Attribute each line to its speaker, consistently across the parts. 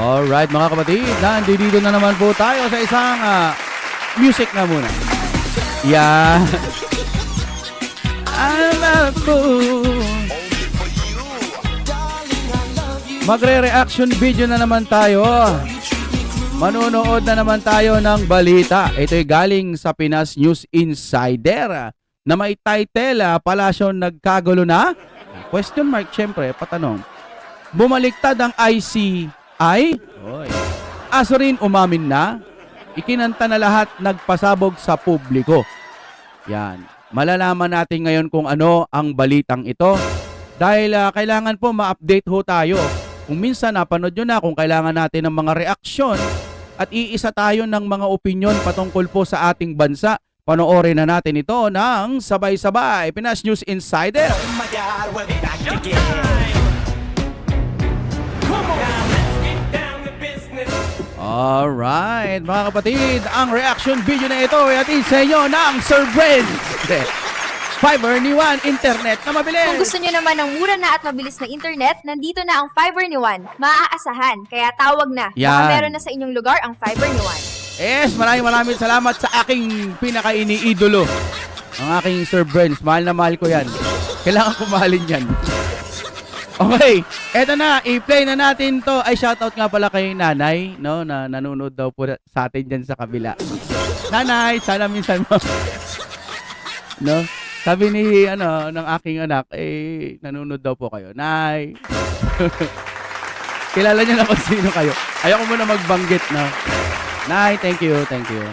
Speaker 1: Alright mga kapatid, nandito na naman po tayo sa isang ah, music na muna. Yan. I'm a fool. Magre-reaction video na naman tayo. Manonood na naman tayo ng balita. Ito'y galing sa Pinas News Insider na may title, ah, Palasyo nagkagulo na? Question mark, syempre, patanong. Bumaliktad ang ICI? Oy. Aso rin umamin na? Ikinanta na lahat nagpasabog sa publiko. Yan. Malalaman natin ngayon kung ano ang balitang ito. Dahil ah, kailangan po ma-update ho tayo. Kung minsan napanood nyo na kung kailangan natin ng mga reaksyon at iisa tayo ng mga opinion patungkol po sa ating bansa. Panoorin na natin ito ng sabay-sabay. Pinas News Insider.
Speaker 2: Oh my God, we're back again.
Speaker 1: Alright, mga kapatid, ang reaction video na ito ay atin sa inyo ng Sir Brent. Fiber ni Juan Internet na mabilis.
Speaker 3: Kung gusto nyo naman ng mura na at mabilis na internet, nandito na ang Fiber ni Juan. Maaasahan, kaya tawag na.
Speaker 1: Yan.
Speaker 3: Baka meron na sa inyong lugar ang Fiber ni Juan.
Speaker 1: Yes, maraming maraming salamat sa aking pinaka-iniidolo. Ang aking Sir Brent. Mahal na mahal ko yan. Kailangan ko mahalin yan. Okay, eto na, i-play na natin to. Ay, shoutout nga pala kay nanay, no, na nanonood daw po sa atin dyan sa kabila. Nanay, sana minsan mo. no? Sabi ni, ano, ng aking anak, eh, nanonood daw po kayo. Nay. Kilala niyo na kung sino kayo. Ayoko muna magbanggit, no? Nay, thank you, thank you.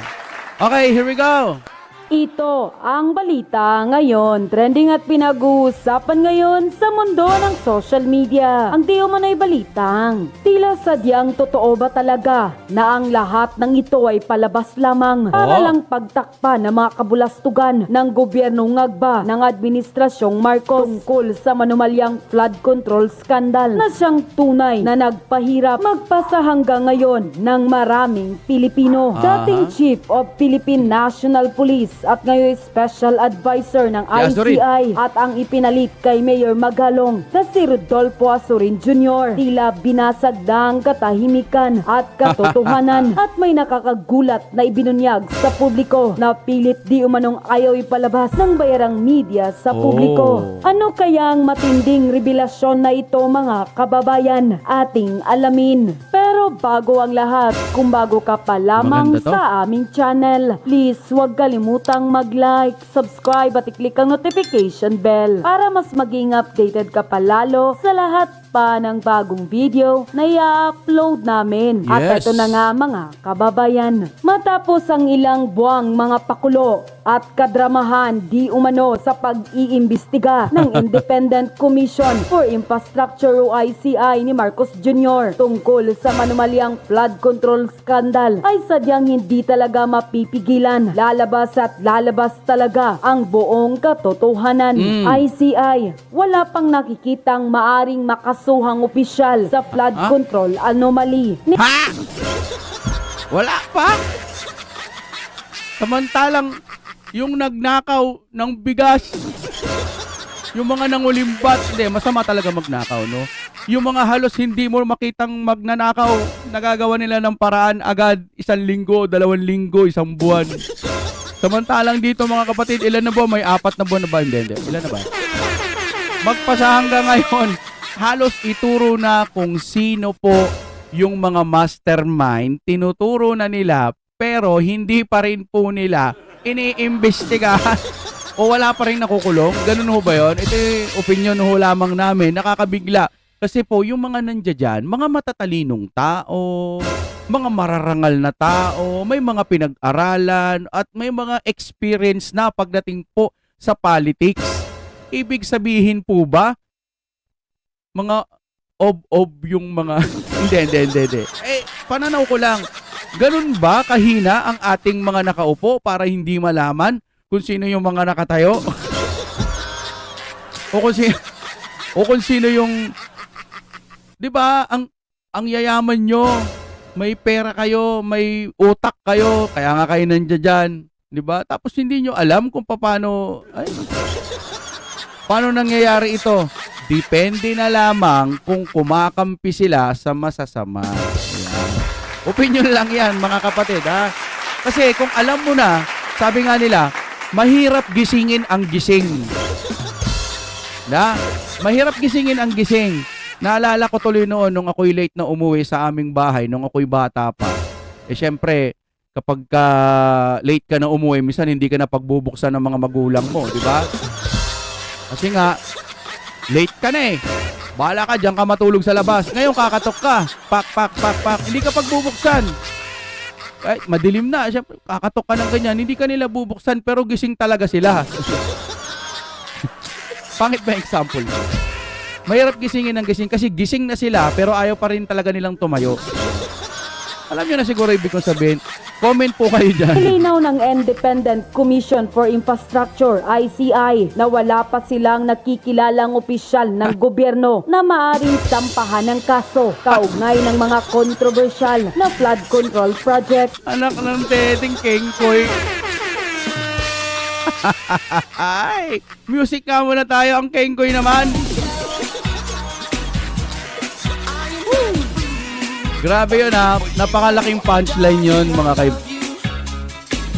Speaker 1: Okay, here we go.
Speaker 4: Ito ang balita ngayon. Trending at pinag-uusapan ngayon sa mundo ng social media. Ang di umano'y balitang. Tila sadyang totoo ba talaga na ang lahat ng ito ay palabas lamang para
Speaker 1: Oh.
Speaker 4: lang pagtakpan ng mga kabulastugan ng gobyernong ngagba ng Administrasyong Marcos tungkol sa manumalyang flood control scandal na siyang tunay na nagpahirap magpasa hanggang ngayon ng maraming Pilipino. Dating Chief of Philippine National Police at ngayon Special Advisor ng. ICI at ang ipinalit kay Mayor Magalong na si Rodolfo Asurin Jr. Tila binasag na ang katahimikan at katotohanan at may nakakagulat na ibinunyag sa publiko na pilit di umanong ayaw ipalabas ng bayarang media sa publiko.
Speaker 1: Oh.
Speaker 4: Ano kaya ang matinding revelasyon na ito mga kababayan ating alamin? Pero bago ang lahat, kung bago ka pa lamang sa aming channel, please huwag kalimutang mag-like, subscribe at i-click ang notification bell para mas maging updated ka palalo sa lahat pa ng bagong video na i-upload namin. At
Speaker 1: Yes.
Speaker 4: ito na nga mga kababayan. Matapos ang ilang buwang mga pakulo at kadramahan di umano sa pag-iimbestiga ng Independent Commission for Infrastructure o ICI ni Marcos Jr. tungkol sa manumalyang flood control scandal ay sadyang hindi talaga mapipigilan. Lalabas at lalabas talaga ang buong katotohanan.
Speaker 1: Mm.
Speaker 4: ICI, wala pang nakikitang maaring makasuhang opisyal sa flood
Speaker 1: Ah?
Speaker 4: control anomaly. Ni-
Speaker 1: Ha? Wala pa? Samantalang yung nagnakaw ng bigas, yung mga nangulimbat, hindi, masama talaga magnakaw, no? Yung mga halos hindi mo makitang magnanakaw, nagagawa nila ng paraan agad isang linggo, dalawang linggo, isang buwan. Samantalang dito mga kapatid, ilan na ba? May apat na buwan na ba? Hindi, hindi. Ilan na ba? Magpasa hanggang ngayon, halos ituro na kung sino po yung mga mastermind, tinuturo na nila, pero hindi pa rin po nila iniimbestigahan o wala pa rin nakukulong. Ganun ho ba yun? Ito yung opinion ho lamang namin, nakakabigla. Kasi po, yung mga nandiyan dyan, mga matatalinong tao, mga mararangal na tao, may mga pinag-aralan, at may mga experience na pagdating po sa politics. Ibig sabihin po ba, mga ob-ob yung mga... hindi, hindi, hindi, hindi. Eh, pananaw ko lang, ganun ba kahina ang ating mga nakaupo para hindi malaman kung sino yung mga nakatayo? o kung sino, o kung sino yung... Di ba, ang, ang yayaman nyo, may pera kayo, may utak kayo, kaya nga kayo nandiyan dyan. Di ba? Tapos hindi nyo alam kung paano... Ay, paano nangyayari ito? Depende na lamang kung kumakampi sila sa masasama. Ayan. Opinion lang yan, mga kapatid, ha? Kasi kung alam mo na, sabi nga nila, mahirap gisingin ang gising. Na? Mahirap gisingin ang gising. Naalala ko tuloy noon nung ako'y late na umuwi sa aming bahay, nung ako'y bata pa. Eh syempre, kapag ka late ka na umuwi, minsan hindi ka na pagbubuksan ng mga magulang mo, di ba? Kasi nga, late ka na eh. Bahala ka, diyan ka matulog sa labas. Ngayon, kakatok ka. Pak, pak, pak, pak. Hindi ka pagbubuksan. Ay, madilim na. Siyempre, kakatok ka ng ganyan. Hindi ka nila bubuksan, pero gising talaga sila. Pangit ba example? Mahirap gisingin ng gising kasi gising na sila pero ayaw pa rin talaga nilang tumayo. Alam niyo na siguro ibig kong sabihin. Comment po kayo dyan.
Speaker 4: Nilinaw ng Independent Commission for Infrastructure, ICI, na wala pa silang nakikilalang opisyal ng gobyerno na maaring sampahan ng kaso kaugnay ng mga kontrobersyal na flood control project.
Speaker 1: Anak ng teteng kengkoy. Ay, music nga muna tayo. Ang kengkoy naman. Grabe yun ha. Napakalaking punchline yun mga kay...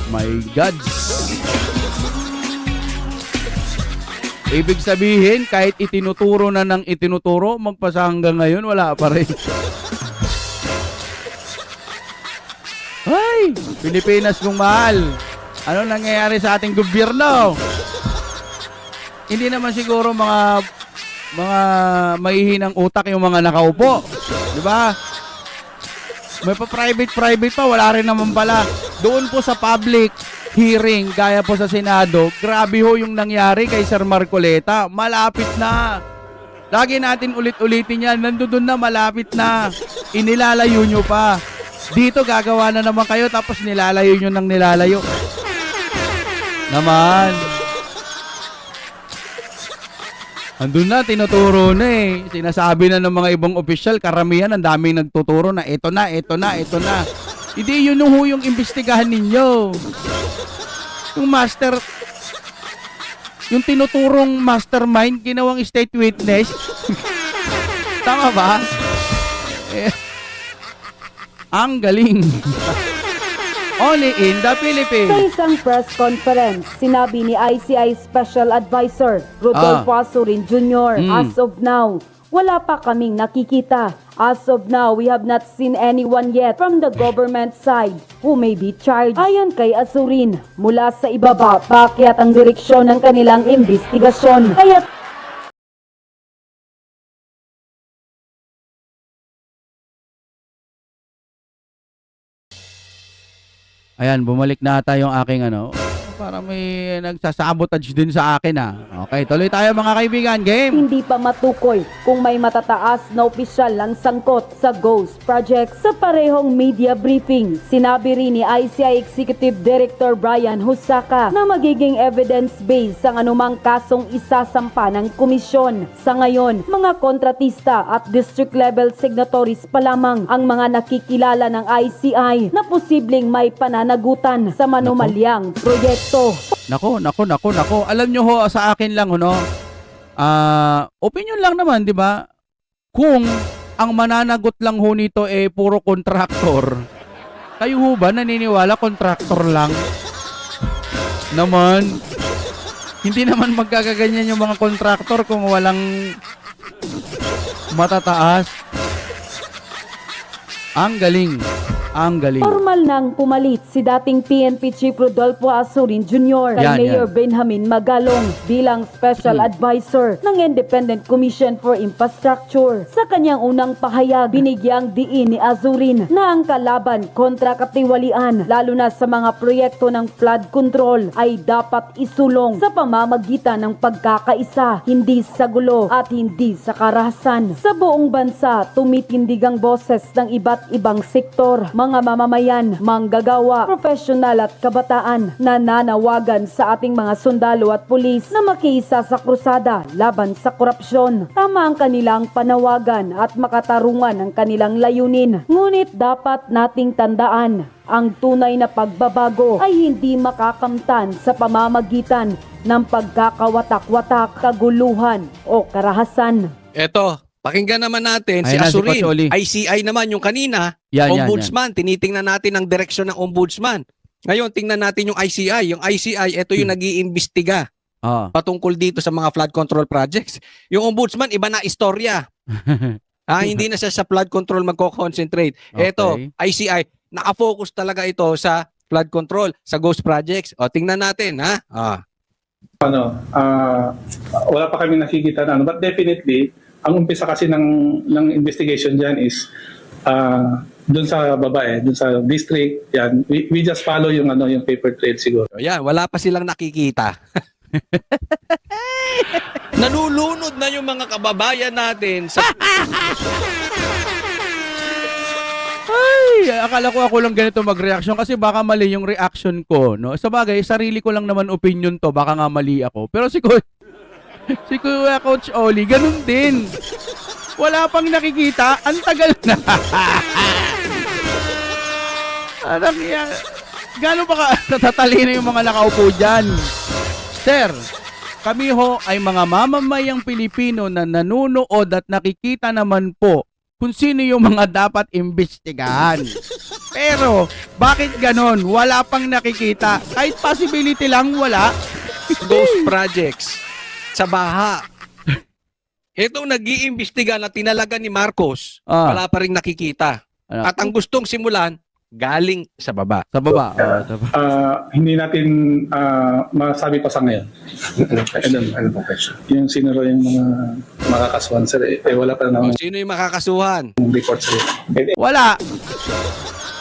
Speaker 1: My gods. Ibig sabihin, kahit itinuturo na ng itinuturo, magpasa hanggang ngayon, wala pa rin. Ay, Pilipinas kong mahal. Ano nangyayari sa ating gobyerno? Hindi naman siguro mga mga mahihinang utak yung mga nakaupo. Di ba? May pa private private pa, wala rin naman pala. Doon po sa public hearing, gaya po sa Senado, grabe ho yung nangyari kay Sir Marcoleta. Malapit na. Lagi natin ulit-ulitin yan. Nandun na, malapit na. Inilalayo nyo pa. Dito gagawa na naman kayo tapos nilalayo nyo ng nilalayo. Naman. Andun na, tinuturo na eh. Sinasabi na ng mga ibang opisyal, karamihan, ang daming nagtuturo na ito na, ito na, ito na. Hindi yun ho yung imbestigahan ninyo. Yung master, yung tinuturong mastermind, ginawang state witness. Tama ba? Eh, ang galing. Only in the Philippines.
Speaker 4: Sa isang press conference, sinabi ni ICI Special Advisor Rodolfo Asurin Jr.
Speaker 1: Mm.
Speaker 4: As of now, wala pa kaming nakikita. As of now, we have not seen anyone yet from the government side who may be charged. Ayon kay Asurin, mula sa ibaba, pakyat ang direksyon ng kanilang investigasyon. Kaya
Speaker 1: Ayan, bumalik na ata yung aking ano. Para may nagsasabotage din sa akin ah. Okay, tuloy tayo mga kaibigan. Game!
Speaker 4: hindi pa matukoy kung may matataas na opisyal ang sangkot sa Ghost Project. Sa parehong media briefing, sinabi rin ni ICI Executive Director Brian Husaka na magiging evidence-based ang anumang kasong isasampa ng komisyon. Sa ngayon, mga kontratista at district level signatories pa lamang ang mga nakikilala ng ICI na posibleng may pananagutan sa manumalyang proyekto.
Speaker 1: Nako, nako, nako, nako. Alam nyo ho, sa akin lang, no? Ah, opinion lang naman, di ba? Kung ang mananagot lang ho nito eh puro kontraktor, kayo ho ba naniniwala kontraktor lang? naman, hindi naman magkakaganyan yung mga kontraktor kung walang matataas. Ang galing. Ang galing.
Speaker 4: Formal nang pumalit si dating PNP Chief Rodolfo Asurin Jr. kay
Speaker 1: Yan,
Speaker 4: Mayor
Speaker 1: yan.
Speaker 4: Benjamin Magalong bilang Special
Speaker 1: Hmm.
Speaker 4: Advisor ng Independent Commission for Infrastructure. Sa kanyang unang pahayag, binigyang diin ni Azurin na ang kalaban kontra katiwalian lalo na sa mga proyekto ng flood control ay dapat isulong sa pamamagitan ng pagkakaisa, hindi sa gulo at hindi sa karahasan. Sa buong bansa, tumitindig ang boses ng iba't ibang sektor mga mamamayan, manggagawa, profesional at kabataan na nanawagan sa ating mga sundalo at pulis na makiisa sa krusada laban sa korupsyon. Tama ang kanilang panawagan at makatarungan ang kanilang layunin. Ngunit dapat nating tandaan, ang tunay na pagbabago ay hindi makakamtan sa pamamagitan ng pagkakawatak-watak, kaguluhan o karahasan.
Speaker 5: Eto, pakinggan naman natin si
Speaker 1: Ayan na, si
Speaker 5: Asurin.
Speaker 1: Coach Oli.
Speaker 5: ICI naman yung kanina,
Speaker 1: Yan, yan, yan.
Speaker 5: ombudsman. Tinitingnan natin ang direksyon ng ombudsman. Ngayon, tingnan natin yung ICI. Yung ICI, ito yung nag-iimbestiga
Speaker 1: Ah.
Speaker 5: patungkol dito sa mga flood control projects. Yung ombudsman, iba na istorya. Ah, hindi na siya sa flood control magko-concentrate. Ito,
Speaker 1: Okay.
Speaker 5: ICI, nakafocus talaga ito sa flood control, sa ghost projects. O, tingnan natin, ha? Ah.
Speaker 6: ano, ah, wala pa kami nakikita na ano. But definitely, ang umpisa kasi ng, ng investigation dyan is ah, dun sa baba eh, dun sa district, yan. We, we just follow yung ano yung paper trail siguro.
Speaker 5: O yan, wala pa silang nakikita. Nanulunod na yung mga kababayan natin sa
Speaker 1: Ay, akala ko ako lang ganito mag-reaction kasi baka mali yung reaction ko, no? Sa bagay, sarili ko lang naman opinion to, baka nga mali ako. Pero si Coach, si Kuya Coach Oli, ganun din. Wala pang nakikita, ang tagal na. Anak niya, gano'n ba ka natatalino yung mga nakaupo dyan? Sir, kami ho ay mga mamamayang Pilipino na nanunood at nakikita naman po kung sino yung mga dapat imbestigahan. Pero, bakit ganon? Wala pang nakikita. Kahit possibility lang, wala.
Speaker 5: ghost projects sa baha. Itong nag-iimbestiga na tinalaga ni Marcos,
Speaker 1: Ah.
Speaker 5: wala pa rin nakikita.
Speaker 1: Ano?
Speaker 5: At ang gustong simulan, galing sa baba.
Speaker 1: Sa baba. Oh, sa baba.
Speaker 6: Ah, hindi natin ah, masabi pa sa ngayon. ano, ano po question? Yung sino raw yung mga makakaswan sir, eh, eh, wala pa
Speaker 5: O,
Speaker 6: namang
Speaker 5: sino yung makakasuhan?
Speaker 6: report sir. Eh,
Speaker 1: Wala.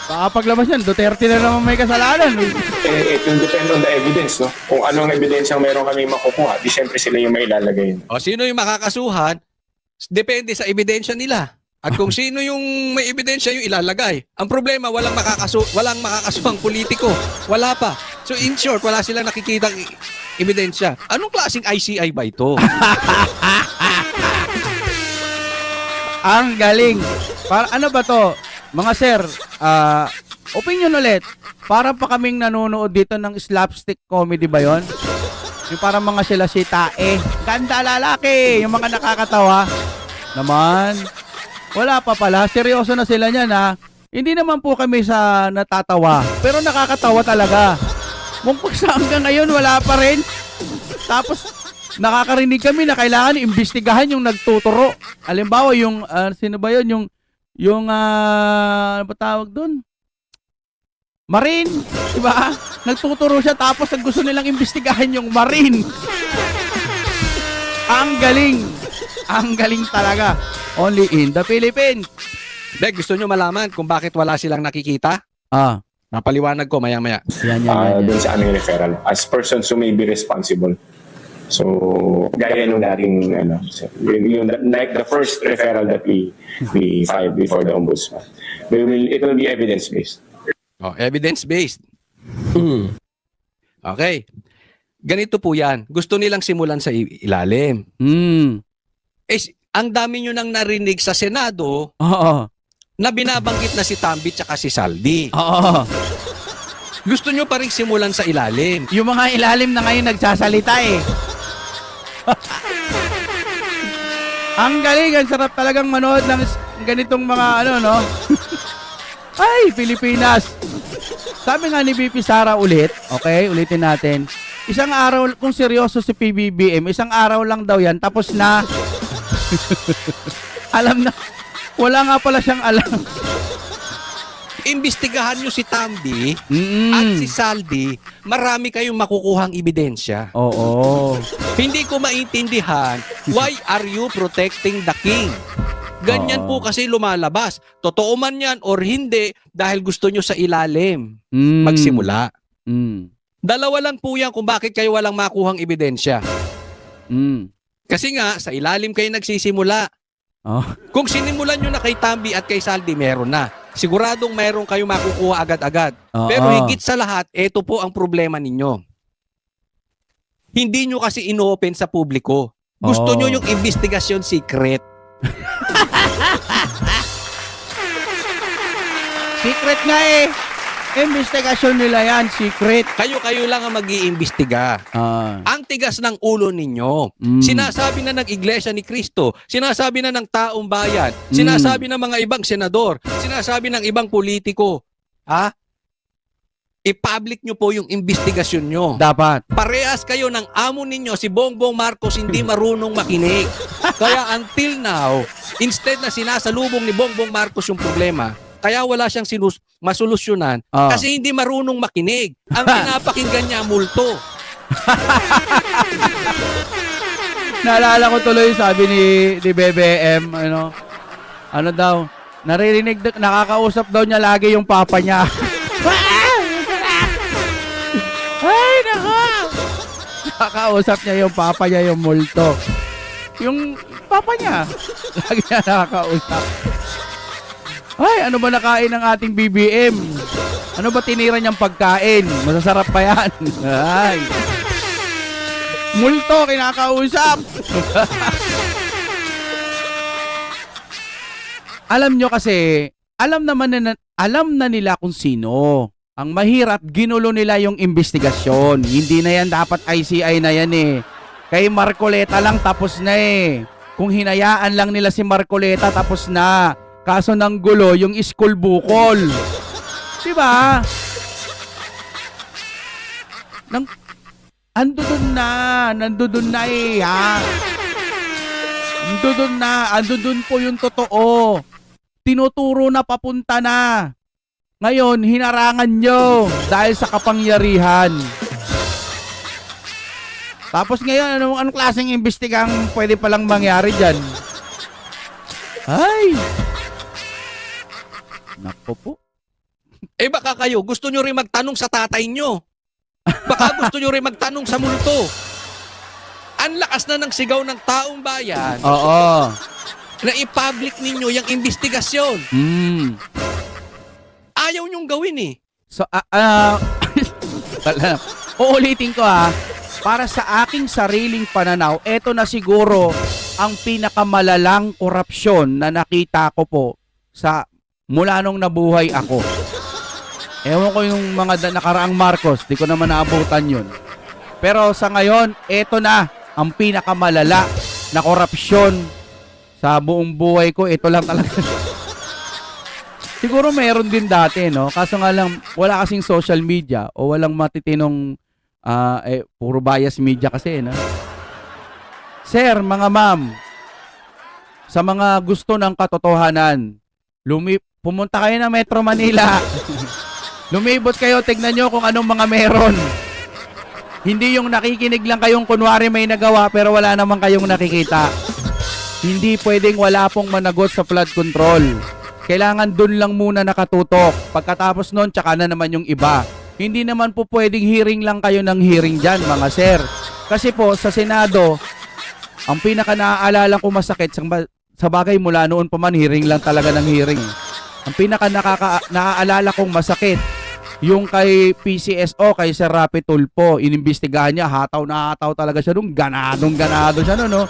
Speaker 1: Baka paglabas yan, Duterte na naman may kasalanan.
Speaker 7: eh, it will depend on the evidence, no? Kung anong ebidensya ang meron kami makukuha, di syempre sila yung mailalagay.
Speaker 5: O sino yung makakasuhan? Depende sa ebidensya nila. At kung sino yung may ebidensya yung ilalagay. Ang problema, walang makakasu walang makakasuhang politiko. Wala pa. So in short, wala silang nakikitang i- ebidensya. Anong klaseng ICI ba ito?
Speaker 1: Ang galing. Para ano ba to? Mga sir, ah, opinion ulit. Para pa kaming nanonood dito ng slapstick comedy ba yon? Yung parang mga sila si Tae. Ganda lalaki. Yung mga nakakatawa. Naman. Wala pa pala. Seryoso na sila niyan ha. Hindi naman po kami sa natatawa. Pero nakakatawa talaga. Mumpag sa hanggang ngayon, wala pa rin. Tapos, nakakarinig kami na kailangan imbestigahan yung nagtuturo. Halimbawa, yung, ah, sino ba yun? Yung, yung, ah, ano ba tawag doon? Marine, di ba? Nagtuturo siya tapos ang gusto nilang imbestigahan yung Marine. ang galing. Ang galing talaga. Only in the Philippines.
Speaker 5: Dek, gusto nyo malaman kung bakit wala silang nakikita?
Speaker 1: Ah,
Speaker 5: Napaliwanag ko maya-maya.
Speaker 1: yan, yan,
Speaker 7: Ah,
Speaker 1: yan. yan.
Speaker 7: dun sa aming referral as persons who may be responsible. So, gaya nung dating, ano, yung, yung, like the first referral that we we filed before the ombudsman. We will, it will be evidence-based.
Speaker 5: Oh, evidence-based. Okay. Ganito po yan. Gusto nilang simulan sa ilalim.
Speaker 1: Hmm.
Speaker 5: Eh, ang dami nyo nang narinig sa Senado
Speaker 1: Oo.
Speaker 5: na binabanggit na si Tambi tsaka si Saldi.
Speaker 1: Oo.
Speaker 5: Gusto nyo pa rin simulan sa ilalim.
Speaker 1: Yung mga ilalim na ngayon nagsasalita eh. ang galing, ang sarap talagang manood ng ganitong mga ano, no? Ay, Pilipinas. Sabi nga ni BP Sara ulit, okay, ulitin natin. Isang araw, kung seryoso si PBBM, isang araw lang daw yan, tapos na. alam na, wala nga pala siyang alam.
Speaker 5: Imbestigahan nyo si Tambi
Speaker 1: Mm-mm.
Speaker 5: at si Saldi, marami kayong makukuhang ebidensya.
Speaker 1: Oo.
Speaker 5: Hindi ko maintindihan, why are you protecting the king? Ganyan
Speaker 1: Oo.
Speaker 5: po kasi lumalabas. Totoo man yan or hindi dahil gusto nyo sa ilalim
Speaker 1: Mm.
Speaker 5: magsimula.
Speaker 1: Mm.
Speaker 5: Dalawa lang po yan kung bakit kayo walang makuhang ebidensya.
Speaker 1: Mm.
Speaker 5: Kasi nga, sa ilalim kayo nagsisimula.
Speaker 1: Oh.
Speaker 5: Kung sinimulan nyo na kay Tambi at kay Saldi, meron na. Siguradong mayroon kayo makukuha agad-agad.
Speaker 1: Oo.
Speaker 5: Pero higit sa lahat, ito po ang problema ninyo. Hindi nyo kasi ino-open sa publiko. Gusto
Speaker 1: Oo.
Speaker 5: nyo yung investigasyon secret.
Speaker 1: Secret nga eh. Investigasyon nila yan, secret.
Speaker 5: Kayo-kayo lang ang mag-iimbestiga.
Speaker 1: Ah.
Speaker 5: Ang tigas ng ulo ninyo.
Speaker 1: Mm.
Speaker 5: Sinasabi na ng Iglesia ni Cristo, sinasabi na ng taong bayan,
Speaker 1: Mm.
Speaker 5: sinasabi ng mga ibang senador, sinasabi ng ibang politiko. Ha? I-public nyo po yung investigasyon nyo.
Speaker 1: Dapat.
Speaker 5: Parehas kayo ng amo ninyo, si Bongbong Marcos hindi marunong makinig. Kaya until now, instead na sinasalubong ni Bongbong Marcos yung problema, kaya wala siyang sinus masolusyonan
Speaker 1: Ah.
Speaker 5: kasi hindi marunong makinig. Ang pinapakinggan niya multo.
Speaker 1: Naalala ko tuloy sabi ni, ni BBM, ano, ano daw, naririnig, nakakausap daw niya lagi yung papa niya. Ay, nako! Nakakausap niya yung papa niya yung multo. Yung papa niya, lagi niya nakakausap. Ay, ano ba nakain ng ating BBM? Ano ba tinira niyang pagkain? Masasarap pa yan. Ay. Multo, kinakausap. alam nyo kasi, alam naman na, alam na nila kung sino. Ang mahirap, ginulo nila yung investigasyon. Hindi na yan dapat ICI na yan eh. Kay Marcoleta lang tapos na eh. Kung hinayaan lang nila si Marcoleta tapos na. Kaso ng gulo, yung school bukol. Diba? Nang, andudun na, nandudun na eh, ha? Andudun na, andudun po yung totoo. Tinuturo na papunta na. Ngayon, hinarangan nyo dahil sa kapangyarihan. Tapos ngayon, anong, anong klaseng imbestigang pwede palang mangyari dyan? Ay! Nako po.
Speaker 5: Eh baka kayo, gusto nyo rin magtanong sa tatay nyo. Baka gusto nyo rin magtanong sa multo. Ang lakas na ng sigaw ng taong bayan
Speaker 1: Oo.
Speaker 5: na i-public ninyo yung investigasyon.
Speaker 1: Mm.
Speaker 5: Ayaw nyong gawin eh.
Speaker 1: So, ah, ah, wala. uulitin ko ha, para sa aking sariling pananaw, eto na siguro ang pinakamalalang korupsyon na nakita ko po sa mula nung nabuhay ako. Ewan ko yung mga nakaraang Marcos, di ko naman naabutan yun. Pero sa ngayon, eto na ang pinakamalala na korupsyon sa buong buhay ko. Ito lang talaga. Siguro meron din dati, no? Kaso nga lang, wala kasing social media o walang matitinong ah, eh, puro bias media kasi, no? Sir, mga ma'am, sa mga gusto ng katotohanan, lumi pumunta kayo ng Metro Manila. Lumibot kayo, tignan nyo kung anong mga meron. Hindi yung nakikinig lang kayong kunwari may nagawa pero wala naman kayong nakikita. Hindi pwedeng wala pong managot sa flood control. Kailangan dun lang muna nakatutok. Pagkatapos nun, tsaka na naman yung iba. Hindi naman po pwedeng hearing lang kayo ng hearing dyan, mga sir. Kasi po, sa Senado, ang pinaka naaalala ko masakit, sa, bagay mula noon pa man, hearing lang talaga ng hearing. Ang pinaka nakaka, kong masakit, yung kay PCSO, kay Sir Rapi Tulpo, inimbestigahan niya, hataw na hataw talaga siya nung ganadong ganado siya no, no.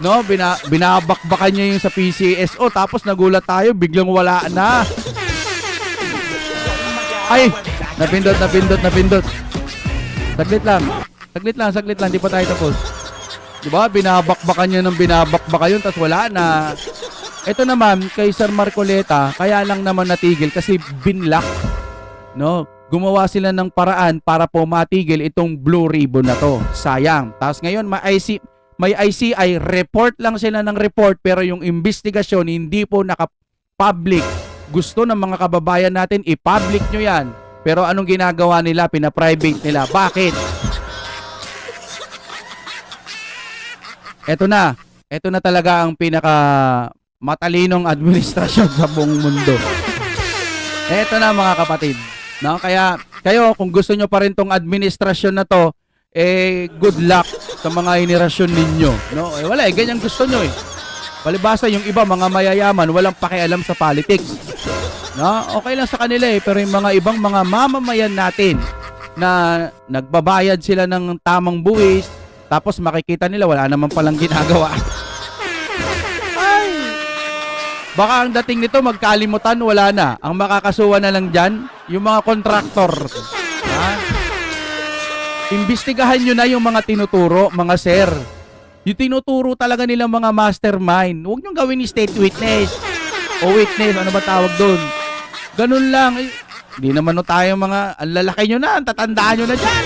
Speaker 1: No, bina, binabakbakan niya yung sa PCSO tapos nagulat tayo, biglang wala na. Ay, napindot, napindot, napindot. Saglit lang. Saglit lang, saglit lang, di pa tayo tapos. Di ba? Binabakbakan niya ng binabakbaka yun, tapos wala na. Ito naman, kay Sir Marcoleta, kaya lang naman natigil kasi binlock. No? Gumawa sila ng paraan para po matigil itong blue ribbon na to. Sayang. Tapos ngayon, may IC, may ICI, report lang sila ng report pero yung investigasyon hindi po naka-public. Gusto ng mga kababayan natin, i-public nyo yan. Pero anong ginagawa nila? Pina-private nila. Bakit? Eto na. Eto na talaga ang pinaka matalinong administrasyon sa buong mundo. Eto na mga kapatid. No? Kaya kayo kung gusto nyo pa rin tong administrasyon na to, eh good luck sa mga henerasyon ninyo. No? Eh, wala eh, ganyan gusto nyo eh. Palibasa yung iba mga mayayaman, walang pakialam sa politics. No? Okay lang sa kanila eh, pero yung mga ibang mga mamamayan natin na nagbabayad sila ng tamang buwis, tapos makikita nila wala naman palang ginagawa. Baka ang dating nito magkalimutan, wala na. Ang makakasuwa na lang dyan, yung mga kontraktor. Ha? Imbestigahan nyo na yung mga tinuturo, mga sir. Yung tinuturo talaga nilang mga mastermind. Huwag nyo gawin ni state witness. O witness, ano ba tawag doon? Ganun lang. Eh, Hindi naman no tayo mga, ang lalaki nyo na, tatandaan nyo na dyan.